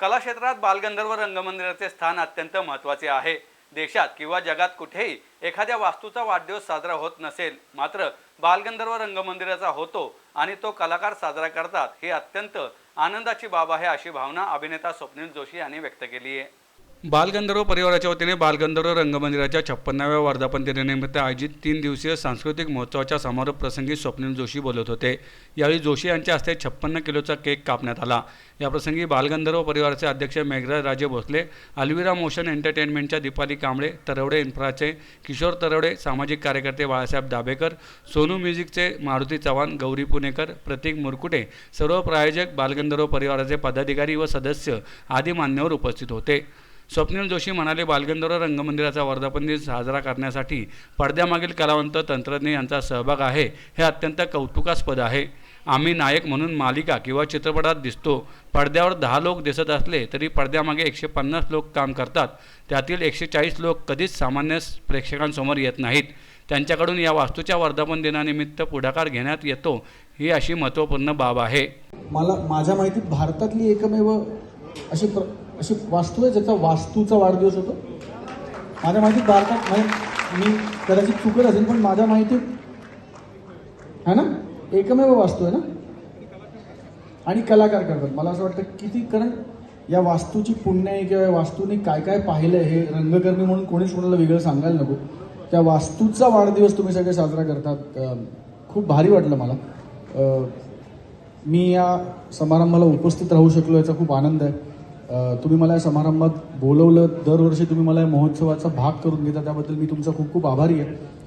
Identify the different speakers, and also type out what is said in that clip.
Speaker 1: कलाक्षेत्रात बालगंधर्व रंगमंदिराचे स्थान अत्यंत महत्त्वाचे आहे. देशात किंवा जगात कुठेही एखाद्या वास्तूचा वाढदिवस साजरा होत नसेल मात्र बालगंधर्व रंगमंदिराचा होतो आणि तो कलाकार साजरा करतात ही अत्यंत आनंदाची बाब आहे अशी भावना अभिनेता स्वप्नील जोशी यांनी व्यक्त केली आहे. बालगंधर्व परिवाराच्या वतीने बालगंधर्व रंगमंदिराच्या छप्पन्नाव्या वर्धापन दिनानिमित्त आयोजित तीन दिवसीय सांस्कृतिक महोत्सवाच्या समारोप प्रसंगी स्वप्नील जोशी बोलत होते. यावेळी जोशी यांच्या हस्ते छप्पन्न किलोचा केक कापण्यात आला. याप्रसंगी बालगंधर्व परिवाराचे अध्यक्ष मेघराज राजे भोसले अल्विरा मोशन एंटरटेनमेंटच्या दीपाली कांबळे तरवडे इन्फ्राचे किशोर तरवडे सामाजिक कार्यकर्ते बाळासाहेब दाभेकर सोनू म्युझिकचे मारुती चव्हाण गौरी पुणेकर प्रतीक मुरकुटे सर्व प्रायोजक बालगंधर्व परिवाराचे पदाधिकारी व सदस्य आदी मान्यवर उपस्थित होते. स्वप्नील जोशी म्हणाले बालगंधर्व रंगमंदिराचा वर्धापन दिन साजरा करण्यासाठी पडद्यामागील कलावंत तंत्रज्ञ यांचा सहभाग आहे हे अत्यंत कौतुकास्पद आहे. आम्ही नायक म्हणून मालिका किंवा चित्रपटात दिसतो. पडद्यावर दहा लोक दिसत असले तरी पडद्यामागे एकशे पन्नास लोक काम करतात. त्यातील एकशे चाळीस लोक कधीच सामान्य प्रेक्षकांसमोर येत नाहीत. त्यांच्याकडून या वास्तूच्या वर्धापन दिनानिमित्त पुढाकार घेण्यात येतो ही अशी महत्त्वपूर्ण बाब आहे.
Speaker 2: मला माझ्या माहितीत भारतातली एकमेव अशी अशी वास्तू आहे ज्याचा वास्तूचा वाढदिवस होतो. माझ्या माहितीत भारतात म्हणजे मी कदाचित चुकत असेल पण माझ्या माहितीत है ना? एकमेव वास्तू आहे ना? आणि कलाकार करतात मला असं वाटतं किती कारण या वास्तूची पुण्य आहे किंवा या वास्तूने काय काय पाहिलं हे रंगकर्मी म्हणून कोणीच कोणाला वेगळं सांगायला नको. त्या वास्तूचा वाढदिवस तुम्ही सगळे साजरा करतात. खूप भारी वाटलं मला. मी या समारंभाला उपस्थित राहू शकलो याचा खूप आनंद आहे. तुम्ही मला या समारंभात बोलवलं. दरवर्षी तुम्ही मला या महोत्सवाचा भाग करून घेता. त्याबद्दल मी तुमचा खूप खूप आभारी आहे.